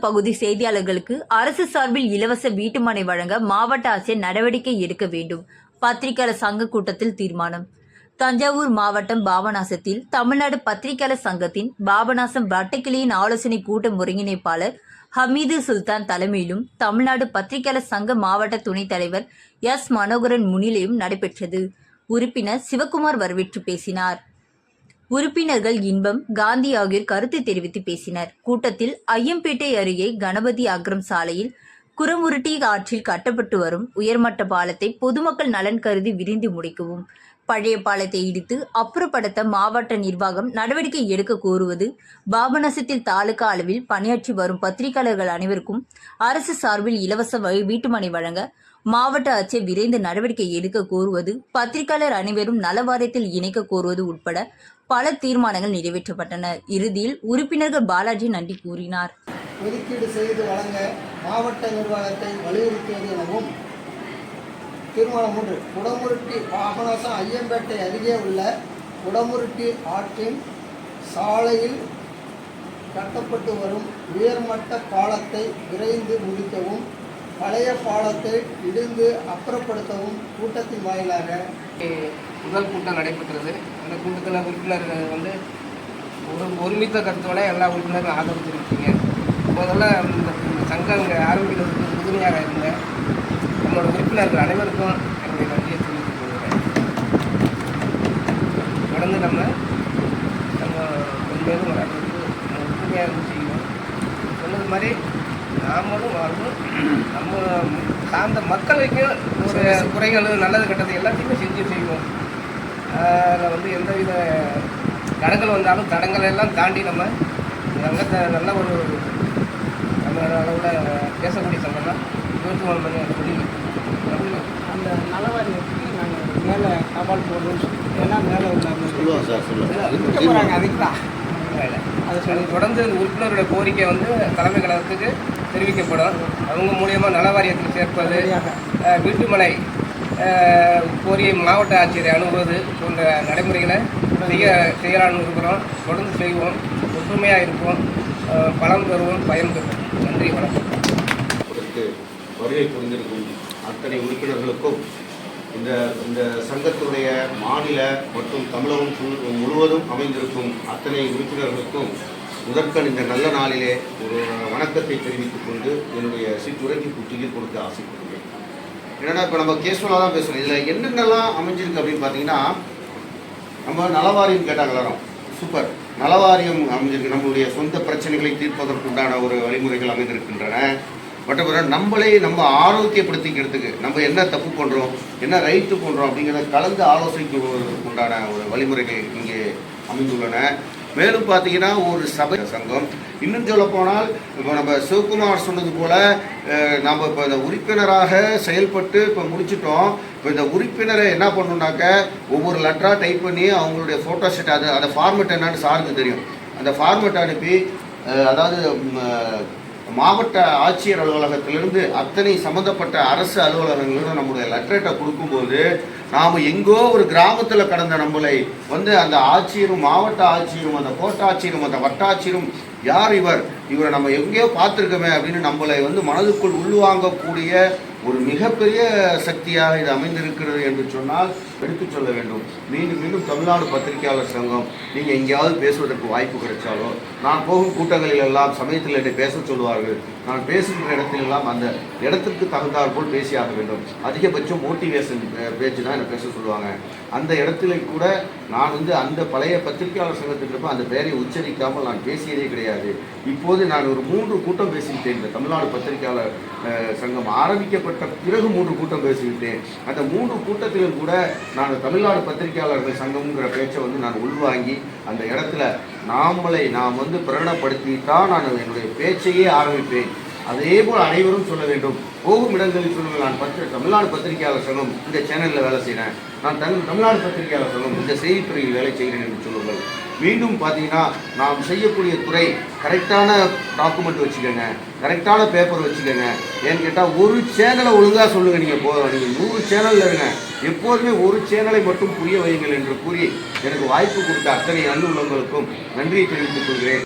பகுதி செய்தியாளர்களுக்கு அரசு சார்பில் இலவச வீட்டுமனை வழங்க மாவட்ட ஆட்சியர் நடவடிக்கை எடுக்க வேண்டும். பத்திரிகையாளர் சங்க கூட்டத்தில் தீர்மானம். தஞ்சாவூர் மாவட்டம் பாபநாசத்தில் தமிழ்நாடு பத்திரிகையாளர் சங்கத்தின் பாபநாசம் வட்டக்கிளியின் ஆலோசனை கூட்ட ஒருங்கிணைப்பாளர் ஹமீது சுல்தான் தலைமையிலும் தமிழ்நாடு பத்திரிகையாளர் சங்க மாவட்ட துணைத் தலைவர் எஸ் மனோகரன் முன்னிலையும் நடைபெற்றது. உறுப்பினர் சிவகுமார் வரவேற்று பேசினார். உறுப்பினர்கள் இன்பம் காந்தி ஆகியோர் கருத்து தெரிவித்து பேசினர். கூட்டத்தில் ஐயம்பேட்டை அருகே கணபதி அக்ரம் சாலையில் குரமுருட்டி ஆற்றில் கட்டப்பட்டு வரும் உயர்மட்ட பாலத்தை பொதுமக்கள் நலன் கருதி விரிந்து முடிக்கவும் பழைய பாலத்தை இடித்து அப்புறப்படுத்த மாவட்ட நிர்வாகம் நடவடிக்கை எடுக்க கோருவது பாபநாசத்தில் தாலுகா அளவில் பணியாற்றி வரும் பத்திரிகையாளர்கள் அனைவருக்கும் அரசு சார்பில் இலவச வீட்டுமனை வழங்க மாவட்ட ஆட்சியர் விரைந்து நடவடிக்கை எடுக்க கோருவது பத்திரிகையாளர் அனைவரும் நலவாரியத்தில் இணைக்க கோருவது உட்பட பல தீர்மானங்கள் நிறைவேற்றப்பட்டன. இறுதியில் உறுப்பினர்கள் பாலாஜி நன்றி கூறினார். ஒதுக்கீடு செய்து வழங்க மாவட்ட நிர்வாகத்தை வலியுறுத்தியது எனவும் தீர்மானம் மூன்று. குடமுருட்டி பாபநாசம் ஐயம்பேட்டை அருகே உள்ள குடமுருட்டி ஆற்றின் சாலையில் கட்டப்பட்டு வரும் உயர்மட்ட பாலத்தை விரைந்து முடிக்கவும் பழைய பாலத்தை இடிந்து அப்புறப்படுத்தவும் கூட்டத்தின் வாயிலாக முதல் கூட்டம் நடைபெற்றது. அந்த கூட்டத்தில் உறுப்பினர்கள் வந்து ஒரு ஒருமித்த கருத்தோட எல்லா உறுப்பினரும் ஆதரவு தெரிவித்தீங்க முதல்ல இந்த சங்கம் இங்கே ஆரம்பிக்கிறதுக்கு உறுதுணையாக இருந்தேன். நம்மளோட உறுப்பினர்கள் அனைவருக்கும் என்னுடைய நன்றியை தெரிவித்துக் கொள்கிறேன். தொடர்ந்து நம்ம நம்ம மென்மேலும் வளர்றதுக்கு நம்ம உறுதுணையாக இருந்து செய்வோம். சொன்னது மாதிரி நாமளும் வாழணும் நம்ம சார்ந்த மக்களுக்கு ஒரு குறைகள் நல்லது கெட்டது எல்லாத்தையுமே செஞ்சு செய்வோம். அதில் வந்து எந்தவித தடங்கள் வந்தாலும் தடங்களை எல்லாம் தாண்டி நம்ம சங்கத்தை நல்ல ஒரு நம்ம அளவில் பேசக்கூடிய சங்கம் தான். இருபத்தி மூணு மணி அந்த முடிவு அந்த நலவாரியத்துக்கு நாங்கள் மேலே தபால் போடுறோம்னு சொல்லி ஏன்னா மேலே சொல்லுவோம் சார் போகிறாங்க அதுக்கு தான் அது சொல்லி தொடர்ந்து உறுப்பினருடைய கோரிக்கை வந்து தலைமை கழகத்துக்கு தெரிவிக்கப்படும். அவங்க மூலியமாக நல வாரியத்துக்கு சேர்ப்பது வீட்டுமனை கோரிய மாவட்ட ஆட்சியரை அணுகுவது போன்ற நடைமுறைகளை செய்ய செய்யலாம்னு இருக்கிறோம். தொடர்ந்து செய்வோம். ஒற்றுமையாக இருப்போம். பலன் பெறுவோம் பயன் பெறுவோம். நன்றி வணக்கம். வருகை புரிந்திருக்கும் அத்தனை உறுப்பினர்களுக்கும் இந்த இந்த சங்கத்துடைய மாநில மற்றும் தமிழகம் முழுவதும் அமைந்திருக்கும் அத்தனை உறுப்பினர்களுக்கும் முதற்கண் இந்த நல்ல நாளிலே ஒரு வணக்கத்தை தெரிவித்துக் கொண்டு என்னுடைய சிற்றுரைக்கு குட்டியில் கொடுக்க ஆசைப்படுகிறேன். என்னென்னா இப்போ நம்ம கேஸ்வலாக தான் பேசுகிறோம் இதில் என்னென்னலாம் அமைஞ்சிருக்கு அப்படின்னு பார்த்தீங்கன்னா நம்ம நலவாரியம் கேட்டாங்களாம் சூப்பர். நலவாரியம் அமைஞ்சிருக்கு. நம்மளுடைய சொந்த பிரச்சனைகளை தீர்ப்பதற்குண்டான ஒரு வழிமுறைகள் அமைந்திருக்கின்றன. மற்றபடி நம்மளே நம்ம ஆரோக்கியப்படுத்திக்கிறதுக்கு நம்ம என்ன தப்பு பண்ணுறோம் என்ன ரைட்டு பண்ணுறோம் அப்படிங்கிறத கலந்து ஆலோசிக்கு உண்டான ஒரு வழிமுறைகள் இங்கே அமைந்துள்ளன. மேலும் பார்த்தீங்கன்னா ஒரு சபை சங்கம். இன்னும் சொல்ல போனால் இப்போ நம்ம சிவகுமார் சொன்னது போல் நம்ம இப்போ இந்த உறுப்பினராக செயல்பட்டு இப்போ முடிச்சிட்டோம். இப்போ இந்த உறுப்பினரை என்ன பண்ணணுன்னாக்க ஒவ்வொரு லெட்டராக டைப் பண்ணி அவங்களுடைய ஃபோட்டோ செட் அது அந்த ஃபார்மெட் என்னன்னு சாருக்கு தெரியும். அந்த ஃபார்மெட் அனுப்பி அதாவது மாவட்ட ஆட்சியர் அலுவலகத்திலிருந்து அத்தனை சம்மந்தப்பட்ட அரசு அலுவலகங்களிலும் நம்முடைய லெட்டரேட்டை கொடுக்கும்போது நாம் எங்கோ ஒரு கிராமத்தில் கடந்த நம்மளை வந்து அந்த ஆட்சியரும் மாவட்ட ஆட்சியரும் அந்த கோட்டாட்சியரும் அந்த வட்டாட்சியரும் யார் இவர்? இவரை நம்ம எங்கேயோ பார்த்துருக்கோமே அப்படின்னு நம்மளை வந்து மனதுக்குள் உள்வாங்கக்கூடிய ஒரு மிகப்பெரிய சக்தியாக இது அமைந்திருக்கிறது என்று சொன்னால் எடுத்துச் சொல்ல வேண்டும். மீண்டும் மீண்டும் தமிழ்நாடு பத்திரிகையாளர் சங்கம் நீங்கள் எங்கேயாவது பேசுவதற்கு வாய்ப்பு கிடைச்சாலோ நான் போகும் கூட்டங்களில் எல்லாம் சமயத்தில் என்னை பேச சொல்லுவார்கள். நான் பேசுகின்ற இடத்திலெல்லாம் அந்த இடத்திற்கு தகுந்தாற் போல் பேசியாக வேண்டும். அதிகபட்சம் மோட்டிவேஷன் பேச்சு தான் என்னை பேச சொல்லுவாங்க. அந்த இடத்துல கூட நான் வந்து அந்த பழைய பத்திரிகையாளர் சங்கத்திற்கு அந்த பெயரை உச்சரிக்காமல் நான் பேசியதே கிடையாது. இப்போது நான் ஒரு மூன்று கூட்டம் பேசிவிட்டேன். இந்த தமிழ்நாடு பத்திரிகையாளர் சங்கம் ஆரம்பிக்கப்பட்ட பிறகு மூன்று கூட்டம் பேசிவிட்டேன். அந்த மூன்று கூட்டத்திலும் கூட நான் தமிழ்நாடு பத்திரிகையாளர்கள் சங்கம்ங்கிற பேச்சை வந்து நான் உள்வாங்கி அந்த இடத்துல நாமளை நாம் வந்து பிரகடனப்படுத்தி தான் நான் என்னுடைய பேச்சையே ஆரம்பிப்பேன். அதே போல் அனைவரும் சொல்ல வேண்டும். போகும் இடங்களில் சொல்லுங்கள். நான் பத்திர தமிழ்நாடு பத்திரிகையாளர் சங்கம் இந்த சேனலில் வேலை செய்கிறேன் நான் தமிழ் தமிழ்நாடு பத்திரிகையாளர் சங்கம் இந்த செய்தித்துறையில் வேலை செய்கிறேன் என்று சொல்லுங்கள். மீண்டும் பார்த்தீங்கன்னா நாம் செய்யக்கூடிய துறை கரெக்டான டாக்குமெண்ட் வச்சுக்கோங்க கரெக்டான பேப்பர் வச்சுக்கோங்க. ஏன்னு கேட்டால் ஒரு சேனலை ஒழுங்காக சொல்லுங்கள் நீங்கள் போ நீங்கள் நூறு சேனலில் இருங்க. எப்போதுமே ஒரு சேனலை மட்டும் புரிய வையுங்கள் என்று கூறி எனக்கு வாய்ப்பு கொடுத்த அத்தனை அன்புள்ளவங்களுக்கும் நன்றியை தெரிவித்துக் கொள்கிறேன்.